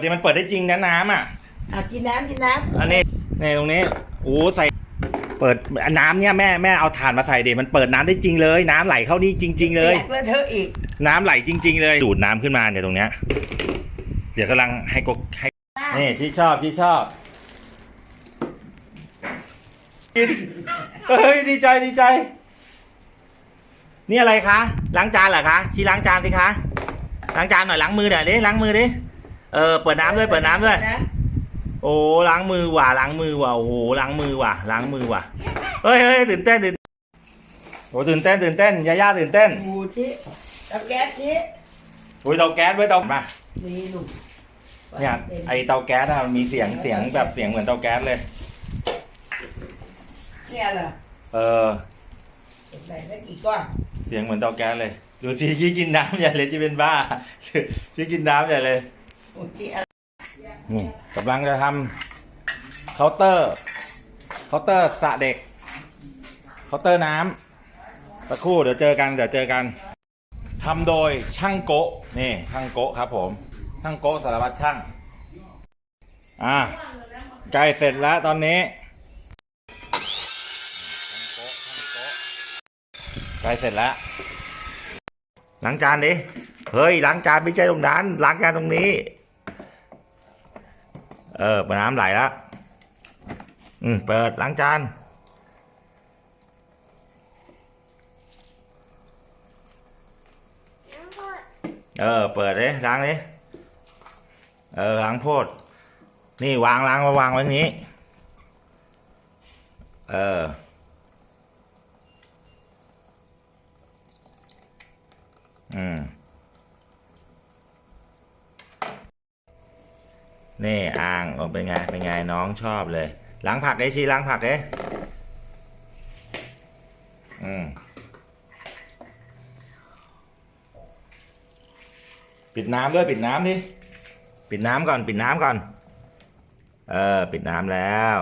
เดี๋ยวมันเปิดได้จริงนะน้ำอะอะกินน้ำกินน้ำอันนี้นี่ตรงนี้โอ้ใส่ เปิดน้ำเนี่ยแม่แม่เอาถ่านมาใส่เดี๋ยวมันเปิดน้ำได้จริงเลย น้ำไหลเข้านี่จริง ๆ เลย อยากเลอะเธอะอีก น้ำไหลจริง ๆ เลยดูดน้ำขึ้นมาเนี่ยตรงเนี้ยเดี๋ยวกำลังให้กกให้นี่ชี้ชอบชี้ชอบเฮ้ยดีใจดีใจ นี่อะไรคะล้างจานเหรอคะชี้ล้างจานสิคะล้างจานหน่อยล้างมือหน่อยดิล้างมือดิ เออเปิดน้ำด้วยเปิดน้ำด้วยนะโอ้ล้างมือว่ะล้างมือว่ะโอ้โหล้างมือว่ะล้างมือว่ะเฮ้ยเฮ้ยตื่นเต้นตื่นโอ้ตื่นเต้นตื่นเต้นยาย่าตื่นเต้นหมูชิเอาแก๊สนี้อุ้ยเตาแก๊สไว้เตามามีหนุ่มเนี่ยไอเตาแก๊สอะมันมีเสียงเสียงแบบเสียงเหมือนเตาแก๊สเลย เนี่ยเหรอเออใส่ได้กี่ก้อนเสียงเหมือนเตาแก๊สเลย ดูชีชี้กินน้ำใหญ่เลยที่เป็นบ้าชี้กินน้ำใหญ่เลยหมูชิอะไร นี่กำลังจะทำเคาน์เตอร์เคาน์เตอร์สระเด็กเคาน์เตอร์น้ำสักครู่เดี๋ยวเจอกันเดี๋ยวเจอกันทำโดยช่างโกะนี่ช่างโกะครับผมช่างโกะสารวัตรช่างอะใกล้เสร็จแล้วตอนนี้ใกล้เสร็จแล้วล้างจานดิเฮ้ยล้างจานไม่ใช่ตรงนั้นล้างจานตรงนี้ เออปน้ำไหลแล้วอืมเปิดล้างจานเออ เปิดเลยล้างเลยเออล้างโพด นี่วางล้างมาวางไว้นี้ เออ อืม นี่อ่างโอ้เป็นไงเป็นไงน้องชอบเลยล้างผักได้ชีล้างผักเด้อืมปิดน้ำด้วยปิดน้ำดิปิดน้ำก่อนปิดน้ำก่อน เออ ปิดน้ำแล้ว